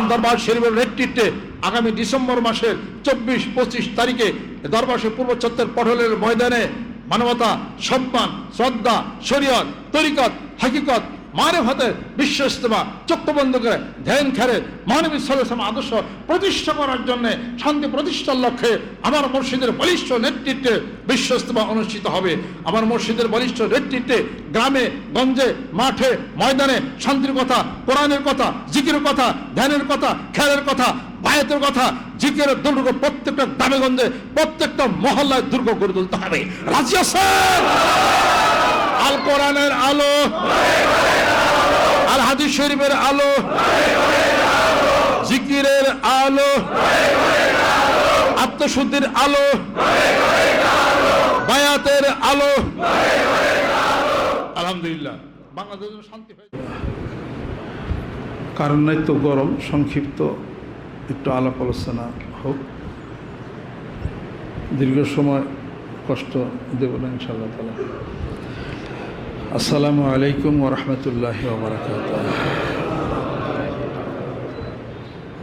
মহরম দরবার শরীফের নেতৃত্বে আগামী ডিসেম্বর মাসের চব্বিশ, পঁচিশ তারিখে দরবার শরীফ পূর্ব চত্বর পটলের ময়দানে মানবতা, সম্মান, শ্রদ্ধা, শরীয়ত, তরিকত, হাকিকত হাতে বিশ্ব ইস্তেমা চক্ষু বন্ধ করে ধ্যান খেলে মানবী সাল্লাম আদর্শ প্রতিষ্ঠা করার জন্য, শান্তি প্রতিষ্ঠার লক্ষ্যে আমার মসজিদের বলিষ্ঠ নেতৃত্বে বিশ্ব ইস্তেমা অনুষ্ঠিত হবে। আমার মসজিদের বলিষ্ঠ নেতৃত্বে গ্রামে, গঞ্জে, মাঠে, ময়দানে শান্তির কথা, কোরআনের কথা, জিকির কথা, ধ্যানের কথা খেলের কথা, বায়াতের কথা, জিকিরের দুর্গ প্রত্যেকটা গ্রামেগঞ্জে প্রত্যেকটা মহল্লায় দুর্গ গড়ে তুলতে হবে। রাজিয়া আছেন? আল কোরআনের আলো। আল হাদিস শরীফের আলো। জিকিরের আলো। আত্মশুদ্ধির আলো। বায়াতের আলো। আলহামদুলিল্লাহ। বাংলাদেশের শান্তি কারণ নাই তো গরম, সংক্ষিপ্ত একটু আলাপ আলোচনা হোক। দীর্ঘ সময় কষ্ট দেব না ইনশাল্লাহ তালা আসসালামু আলাইকুম ওরহমতুল্লাহ ওবরাকাত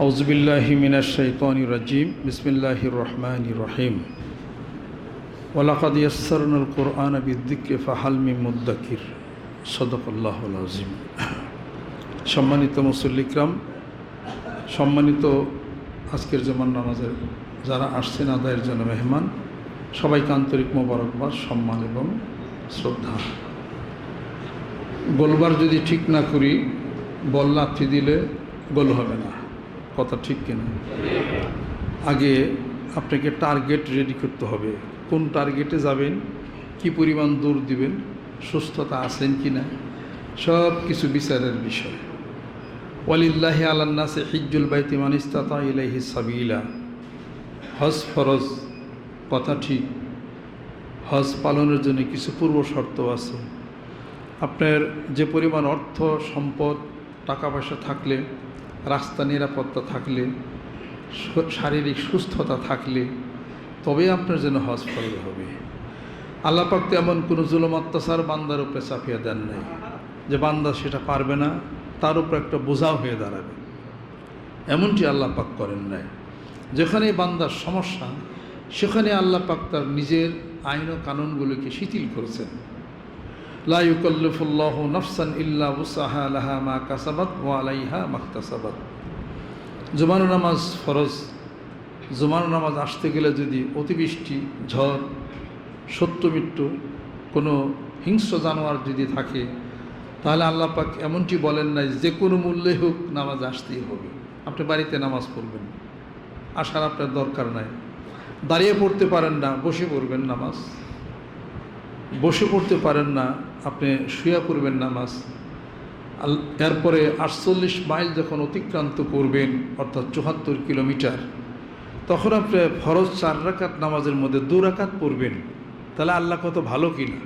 আউজবিল্লাহি মিনাশাইতানি রাজিম। বিসমিল্লাহির রহমানির রহিম। ওয়ালাকাদ ইয়াসসারনাল কোরআন বিদ্দিকে ফাহাল মিন মুদ্দাকির। সদকাল্লাহুল আযীম। সম্মানিত মুসল্লিকরাম সম্মানিত আজকের জমান নামাজের যারা আসছেন আদায়ের জন্য মেহমান, সবাইকে আন্তরিক মোবারকবাদ, সম্মান এবং শ্রদ্ধা। বলবার যদি ঠিক না করি, বল লাথি দিলে গোল হবে না। কথা ঠিক কিনা? আগে আপনাকে টার্গেট রেডি করতে হবে। কোন টার্গেটে যাবেন? কি পরিমাণ দৌড় দিবেন? সুস্থতা আছেন কি না সব কিছু বিচারের বিষয়। ওয়ালিল্লাহি আলান্নাসে হিজ্জুল বাইতি মানিস্তাতা ইলাইহি সাবিলা। হজ ফরজ, কথা ঠিক। হজ পালনের জন্য কিছু পূর্ব শর্ত আছে। আপনার যে পরিমাণ অর্থ, সম্পদ টাকা পয়সা থাকলে, রাস্তা নিরাপত্তা থাকলে শারীরিক সুস্থতা থাকলে, তবে আপনার জন্য হজ ফরজ হবে। আল্লাপাক তেমন কোনো জুলুম, অত্যাচার বান্দার উপরে চাপিয়ে দেন নাই। যে বান্দা সেটা পারবে না, তার উপর একটা বোঝাও হয়ে দাঁড়াবে। এমনটি আল্লাহ পাক করেন নাই। যেখানে বান্দার সমস্যা সেখানে আল্লাহ পাক তার নিজের আইন ও কানুনগুলোকে শিথিল করেছেন। লা ইউকাল্লিফুল্লাহ নফসান ইল্লা উসাহা লাহা মা কাসাবাত ওয়া আলাইহা মাকতাসাবাত জুমানো নামাজ ফরজ। জুমানো নামাজ আসতে গেলে যদি অতিবৃষ্টি, ঝড়, সত্য মৃত্যু, কোনো হিংস্র জানোয়ার যদি থাকে, তাহলে আল্লাহ পাক এমনটি বলেন নাই, যে কোনো মূল্যে হোক নামাজ আসতেই হবে। আপনি বাড়িতে নামাজ পড়বেন, আসার আপনার দরকার নাই। দাঁড়িয়ে পড়তে পারেন না, বসে পড়বেন নামাজ। বসে পড়তে পারেন না আপনি শুয়ে পড়বেন নামাজ। এরপরে আটচল্লিশ মাইল যখন অতিক্রান্ত করবেন, অর্থাৎ চুহাত্তর কিলোমিটার, তখন আপনি ফরজ চার রাকাত নামাজের মধ্যে দু রাকাত পড়বেন। তাহলে আল্লাহ কত ভালো কিনা?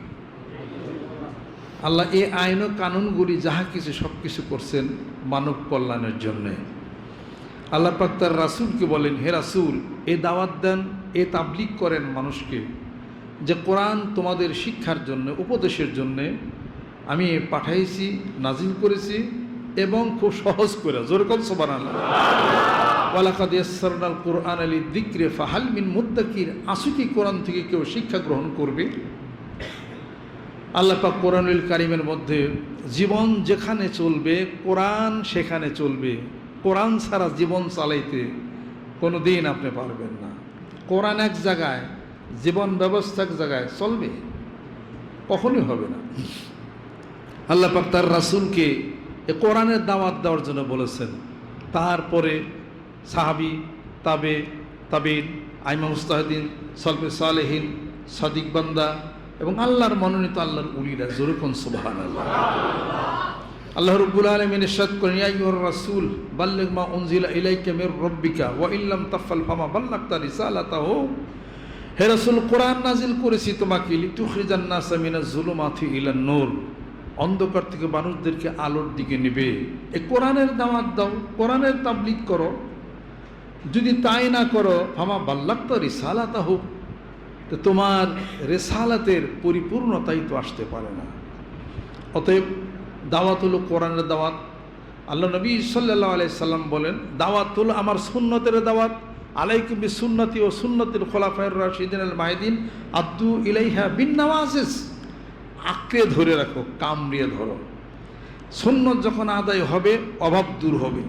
আল্লাহ এই আইন ও কানুনগুলি যাহা কিছু সব কিছু করছেন মানব কল্যাণের জন্যে। আল্লাহ পাক তার রাসুলকে বলেন, হে রাসুল, এ দাওয়াত দেন, এ তাবলিক করেন মানুষকে। যে কোরআন তোমাদের শিক্ষার জন্য, উপদেশের জন্যে আমি পাঠাইছি, নাজিল করেছি এবং খুব সহজ করে যেরকম সোবান আল্লাহ ওয়ালাকাদ ইয়াসসারনাল কোরআন আলী দিক্রে ফাহাল মিন মুদ্দাকির আসু কি কোরআন থেকে কেউ শিক্ষা গ্রহণ করবে? আল্লাহ পাক কোরআনুল কারিমের মধ্যে জীবন যেখানে চলবে, কোরআন সেখানে চলবে। কোরআন ছাড়া জীবন চালাইতে কোনো দিন আপনি পারবেন না। কোরআন এক জায়গায় জীবন ব্যবস্থা এক জায়গায় চলবে, কখনোই হবে না। আল্লাহ পাক তার রাসুলকে এ কোরআনের দাওয়াত দেওয়ার জন্য বলেছেন। তারপরে সাহাবি, তাবে, তাবিন, আইমা মুস্তাহিদিন, সলফে সালেহীন, সাদিক বান্দা এবং আল্লাহর মনোনীত আল্লাহর উলিরা জরুকন সুবহান আল্লাহ আল্লাহ রব্বুল আলমিন ইরশাদ করেন, ইয়া আইয়ুহার রাসূল, বাল্লিগ মা উনজিলা ইলাইকা মির রাব্বিকা, ওয়া ইল্লাম তাফআল ফামা বাল্লাগতা রিসালাতাহু। হে রাসূল, কোরআন নাজিল করেছি তোমাকে ইলান নূর। অন্ধকার থেকে মানুষদেরকে আলোর দিকে নেবে। এ কোরআনের দাওয়াত দাও, কোরআনের তাবলিগ করো। যদি তাই না করো, ফামা বাল্লাগতা রিসালাতাহু। তো তোমার রেসালাতের পরিপূর্ণতাই তো আসতে পারে না। অতএব দাওয়াত হলো কোরআনের দাওয়াত। আল্লাহ নবী সাল্লাহ আলাই সাল্লাম বলেন দাওয়াতুল আমার সুন্নতের দাওয়াত। আলাইকুম বি সুন্নতি ও সুন্নতির খোলাফায়ের রাশিদিন আল মাহিদিন আব্দু ইলাইহা বিন নওয়াজিস আঁকড়ে ধরে রাখো, কামড়িয়ে ধরো। সুন্নত যখন আদায় হবে, অভাব দূর হবে।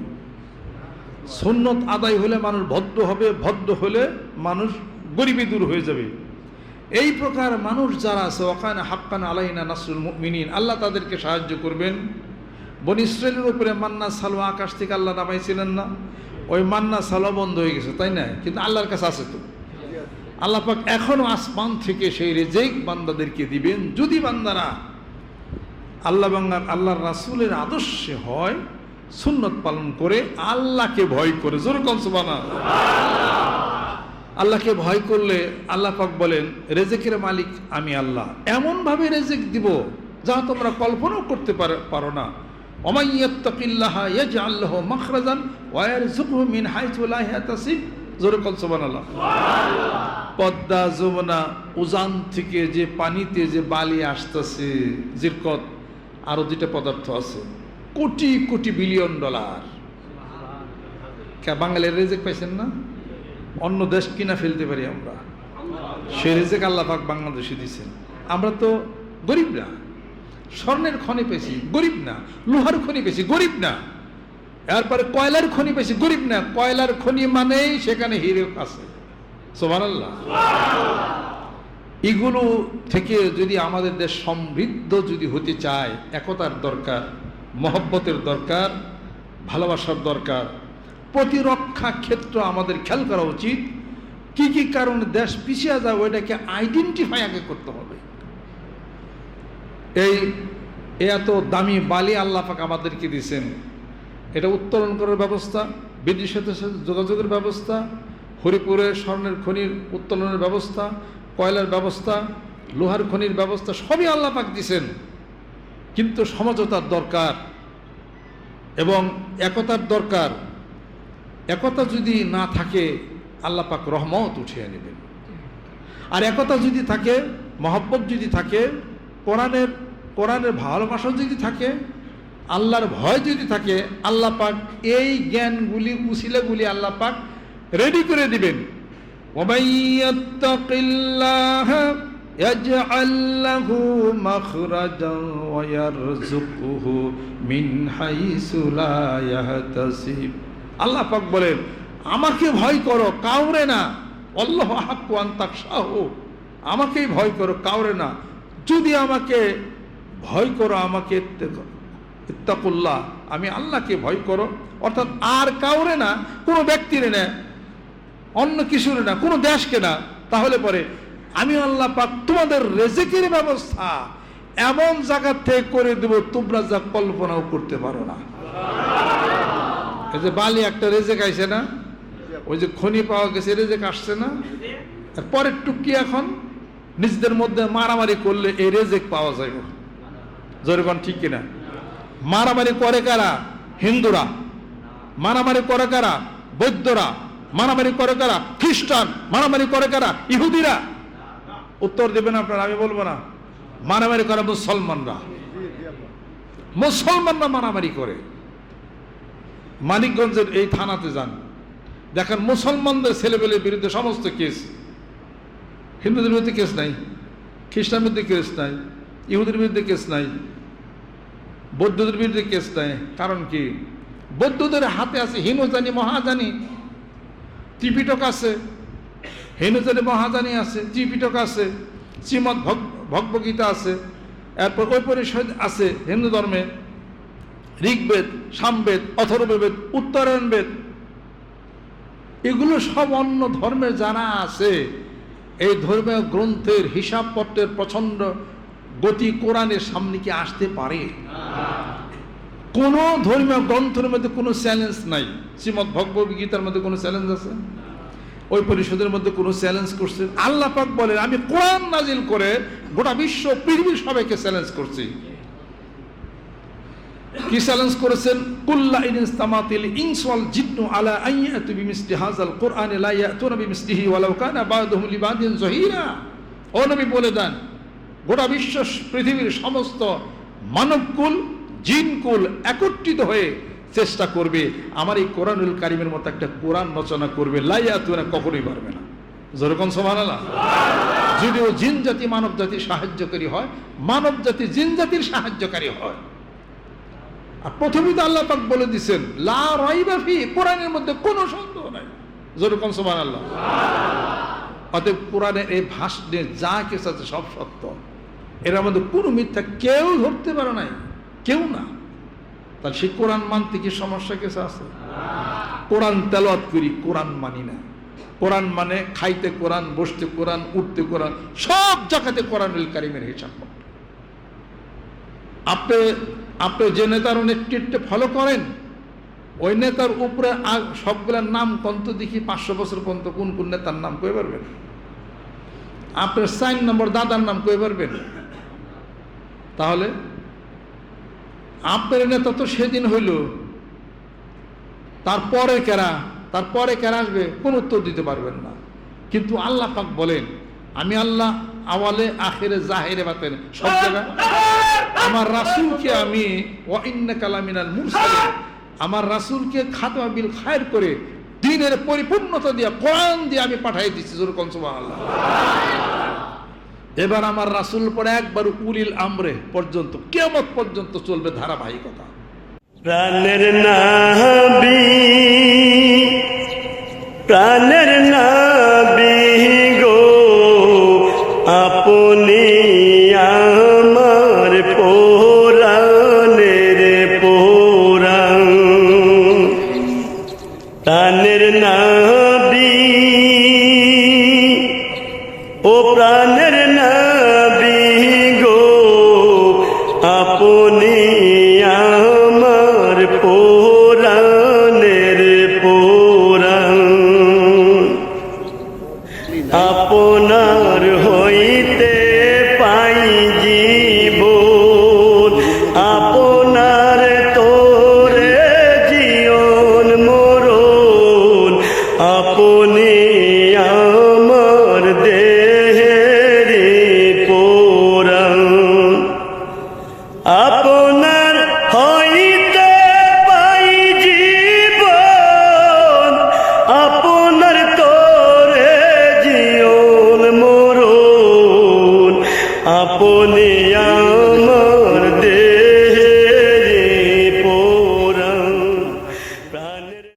সুন্নত আদায় হলে মানুষ ভদ্র হবে, ভদ্র হলে মানুষ গরিবী দূর হয়ে যাবে। এই প্রকার মানুষ যারা আছে ওখানে হাক্কান আলাইনা নাসরুল মিনিন আল্লাহ তাদেরকে সাহায্য করবেন। বন ইসরায়েলের উপরে মান্না সালো আকাশ থেকে আল্লাহ নামাইছিলেন না। ওই মান্না সালো বন্ধ হয়ে গেছে, তাই না? কিন্তু আল্লাহর কাছে আছে তো। আল্লাহ পাক এখনও আসমান থেকে সেই রেজেক বান্দাদেরকে দিবেন। যদি বান্দারা আল্লাহ বাংলার আল্লাহর রাসুলের আদর্শে হয়, সুন্নত পালন করে, আল্লাহকে ভয় করে। জোর কনসবানা আল্লাহকে ভয় করলে আল্লাহ পাক বলেন, রেজেকের মালিক আমি আল্লাহ। এমনভাবে রেজেক দিব, যা তোমরা কল্পনাও করতে পারো- পারো না। অমাইয়াত্তাকিল্লাহ ইয়াজআল্লাহ মাখরাজান ওয়া ইয়ারযুকহু মিন হাইথু লা ইয়াহতাসিব জোরে কল সুবহানাল্লাহ। পদ্মা যমুনা উজান থেকে যে পানিতে যে বালি আসতেছে, জিরকত, আরও দুইটা পদার্থ আছে। Crore crore billion dollar. বাঙালির রেজেক পাইছেন না? অন্য দেশ কিনা ফেলতে পারি আমরা। সে রেজেক আল্লাহ পাক বাংলাদেশে দিছেন আমরা তো গরিব না স্বর্ণের খনি পেয়েছি, গরিব না, লোহার খনি পেয়েছি, গরিব না। এরপরে কয়লার খনি পেয়েছি, গরিব না। কয়লার খনি মানেই সেখানে হিরে আছে। এগুলো থেকে যদি আমাদের দেশ সমৃদ্ধ যদি হতে চায়, একতার দরকার, মহব্বতের দরকার, ভালোবাসার দরকার, প্রতিরক্ষা ক্ষেত্র আমাদের খেয়াল করা উচিত। কি কি কারণে দেশ পিছিয়ে যায় ওইটাকে আইডেন্টিফাই আগে করতে হবে। এই এত দামি বালি আল্লাহ পাক আমাদেরকে দিয়েছেন। এটা উত্তোলন করার ব্যবস্থা বিদ্যুৎ সাথে যোগাযোগের ব্যবস্থা, হরিপুরে স্বর্ণের খনির উত্তোলনের ব্যবস্থা, কয়লার ব্যবস্থা, লোহার খনির ব্যবস্থা, সবই আল্লাহ পাক দিছেন কিন্তু সমঝোতার দরকার এবং একতার দরকার। একতা যদি না থাকে, আল্লাহ পাক রহমত উঠিয়ে নেবেন। আর একতা যদি থাকে, মহব্বত যদি থাকে কোরআনের কোরআনের ভালোবাসা যদি থাকে, আল্লাহর ভয় যদি থাকে, আল্লাহ পাক এই জ্ঞানগুলি, উসিলাগুলি আল্লাহ পাক রেডি করে দিবেন। আল্লাহ পাক বলেন, আমাকে ভয় করো, কাউরে না। অল্লাহ হাক্কান তাক শাহ আমাকেই ভয় করো, কাউরে না। যদি আমাকে ভয় করো, আমাকে ইত্তে- ইত্তাকুল্লাহ, আমি আল্লাহকে ভয় করো, অর্থাৎ আর কাউরে না, কোনো ব্যক্তির না, অন্য কিছুর না, কোনো দেশকে না, তাহলে পরে আমি আল্লাহ পাক তোমাদের রেজেকের ব্যবস্থা এমন জায়গা থেকে করে দেব, তোমরা যা কল্পনাও করতে পারো না। এই যে বালি একটা রেজেক আইছে না, ওই যে খনি পাওয়া গেছে, রেজেক আসছে না আর পরের টুকি এখন নিজেদের মধ্যে মারামারি করলে এই রেজেক পাওয়া যাবে জরিগণ ঠিক কিনা? মারামারি করে কারা? হিন্দুরা। মারামারি করে কারা? বৌদ্ধরা মারামারি করে কারা? খ্রিস্টান। মারামারি করে কারা? ইহুদিরা। উত্তর দেবেন আপনারা, আমি বলব না। মারামারি করে মুসলমানরা। মুসলমানরা মারামারি করে। মানিকগঞ্জের এই থানাতে যান। দেখেন মুসলমানদের ছেলেপেলের বিরুদ্ধে সমস্ত কেস। হিন্দুদের বিরুদ্ধে কেস নাই খ্রিস্টান বিরুদ্ধে কেস নাই ইহুদের বিরুদ্ধে কেস নাই, বৌদ্ধদের বিরুদ্ধে কেস নাই। কারণ কি? বৌদ্ধদের হাতে আছে হিনুজানি মহাজানি, ত্রিপিটক আছে, হিনুজানি মহাজানি আছে, ত্রিপিটক আছে, শ্রীমৎ ভগ- ভগবগীতা আছে, এরপর ঐপরিষদ আছে হিন্দু ধর্মে, ঋগ্বেদ, সামবেদ, অথর্ববেদ উত্তরায়ণ বেদ এগুলো সব অন্য ধর্মের জানা আছে এই ধর্মীয় গ্রন্থের হিসাবপত্রের প্রচণ্ড গতি কোরআনের সামনে কি আসতে পারে? কোন ধর্মীয় গ্রন্থের মধ্যে কোনো চ্যালেঞ্জ নাই। ভগবত গীতার মধ্যে কোনো চ্যালেঞ্জ আছে? ওই পরিষদের মধ্যে কোনো চ্যালেঞ্জ করছে আল্লাহ পাক বলেন, আমি কোরআন নাজিল করে গোটা বিশ্ব পৃথিবীর সবাইকে চ্যালেঞ্জ করছি। কি চ্যালেঞ্জ করেছেন? কুল্লা ইন ইস্তামাতিল ইনসওয়াল জিন্নু আলা আইয়াতু বিমিসলি হাযাল কুরআন, লা ইয়াতুনা বিমিসলিহি ওয়ালাউ কানা বা'দুহুম লিবাদিন যহিরা ও নবী বলে দেন, গোটা বিশ্ব পৃথিবীর সমস্ত মানবকুল, জিনকুল একত্রিত হয়ে চেষ্টা করবে। আমার এই কোরআনুল কারিমের মতো একটা কোরআন রচনা করবে লাইয়া তুরা কখনোই পারবে না। যেরকম সমান যদিও জিন জাতি মানব জাতি সাহায্যকারী হয়, মানব জাতি জিন জাতির সাহায্যকারী হয়। আর প্রথমেই তো আল্লাহ পাক বলে দিচ্ছেন লা রাইবা ফি কোরআনের মধ্যে কোনো সন্দেহ নাই। যেরকম সমান আল্লাহ অতএব কোরআনের এই ভাষণে যা কিছু আছে সব সত্য। এর মধ্যে কোনো মিথ্যা কেউ ধরতে পারে নাই, কেউ না। তাহলে সে কোরআন মানতে কি সমস্যা কিছু আছে? কোরআন তেলাওয়াত করি, কোরআন মানি না। কোরআন মানে খাইতে কোরআন, বসতে কোরআন, উঠতে কোরআন, সব জায়গাতে কোরআনুল কারিমের হিসাব। আপনি আপনি যে নেতার নেতৃত্বে ফলো করেন, ওই নেতার উপরে সবগুলোর নাম কন্ত দেখি পাঁচশো বছর পর্যন্ত কোন কোন নেতার নাম কয়ে পারবেন? আপনার সাইন নম্বর দাদার নাম কয়ে পারবেন? তাহলে আপনার নেতা তো সেদিন হইল, তারপরে কেরা তারপরে কেরা আসবে কোন উত্তর দিতে পারবেন না। কিন্তু আল্লাহ পাক বলেন, আমি আল্লাহ আওয়ালে আখেরে জাহেরে বাতেন, সব জায়গায় আমার রাসূলকে আমি কালামিনাল মুরসালিন, আমার রাসূলকে খাতমা বিল খায়ের করে দিনের পরিপূর্ণতা দিয়ে, কোরআন দিয়ে আমি পাঠাই দিচ্ছি যেরকম সুবহানাল্লাহ। এবার আমার রাসূল পরে একবার উলিল আমরে পর্যন্ত, কিয়ামত পর্যন্ত চলবে ধারাবাহিকতা। প্রাণের নাবি প্রাণের নাবি গো, আপনি আমার